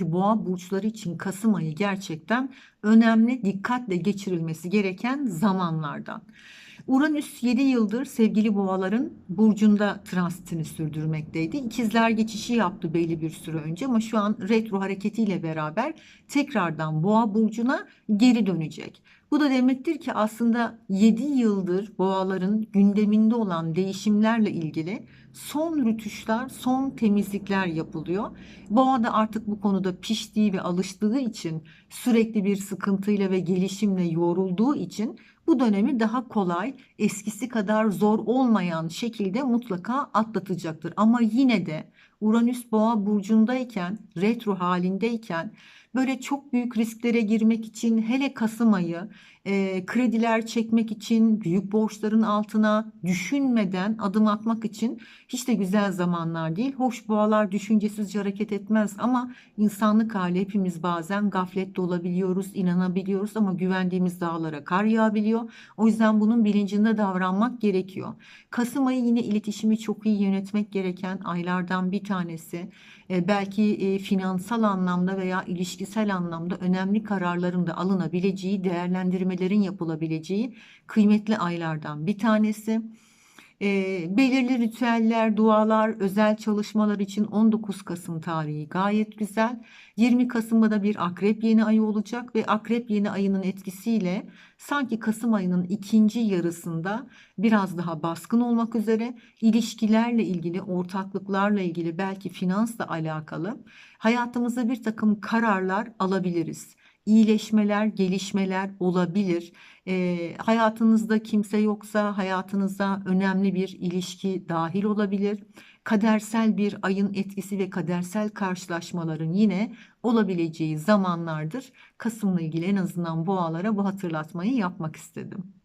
Çünkü boğa burçları için Kasım ayı gerçekten önemli, dikkatle geçirilmesi gereken zamanlardan. Uranüs 7 yıldır sevgili boğaların burcunda transitini sürdürmekteydi. İkizler geçişi yaptı belli bir süre önce ama şu an retro hareketiyle beraber tekrardan boğa burcuna geri dönecek. Bu da demektir ki aslında 7 yıldır boğaların gündeminde olan değişimlerle ilgili son rütuşlar, son temizlikler yapılıyor. Boğa da artık bu konuda piştiği ve alıştığı için sürekli bir sıkıntıyla ve gelişimle yorulduğu için bu dönemi daha kolay, eskisi kadar zor olmayan şekilde mutlaka atlatacaktır. Ama yine de Uranüs Boğa burcundayken, retro halindeyken böyle çok büyük risklere girmek için hele Kasım ayı e, krediler çekmek için, büyük borçların altına düşünmeden adım atmak için hiç de güzel zamanlar değil. Hoş boğalar düşüncesizce hareket etmez ama insanlık hali hepimiz bazen gaflette olabiliyoruz, inanabiliyoruz ama güvendiğimiz dağlara kar yağabiliyor. O yüzden bunun bilincinde davranmak gerekiyor. Kasım ayı yine iletişimi çok iyi yönetmek gereken aylardan bir tanesi. E, belki e, finansal anlamda veya ilişkisel anlamda önemli kararların da alınabileceği, değerlendirmelerin yapılabileceği kıymetli aylardan bir tanesi. E, belirli ritüeller, dualar, özel çalışmalar için 19 Kasım tarihi gayet güzel. 20 Kasım'da da bir akrep yeni ayı olacak ve akrep yeni ayının etkisiyle sanki Kasım ayının ikinci yarısında biraz daha baskın olmak üzere ilişkilerle ilgili, ortaklıklarla ilgili belki finansla alakalı hayatımızda bir takım kararlar alabiliriz iyileşmeler, gelişmeler olabilir. E, hayatınızda kimse yoksa hayatınıza önemli bir ilişki dahil olabilir. Kadersel bir ayın etkisi ve kadersel karşılaşmaların yine olabileceği zamanlardır. Kasım'la ilgili en azından boğalara bu hatırlatmayı yapmak istedim.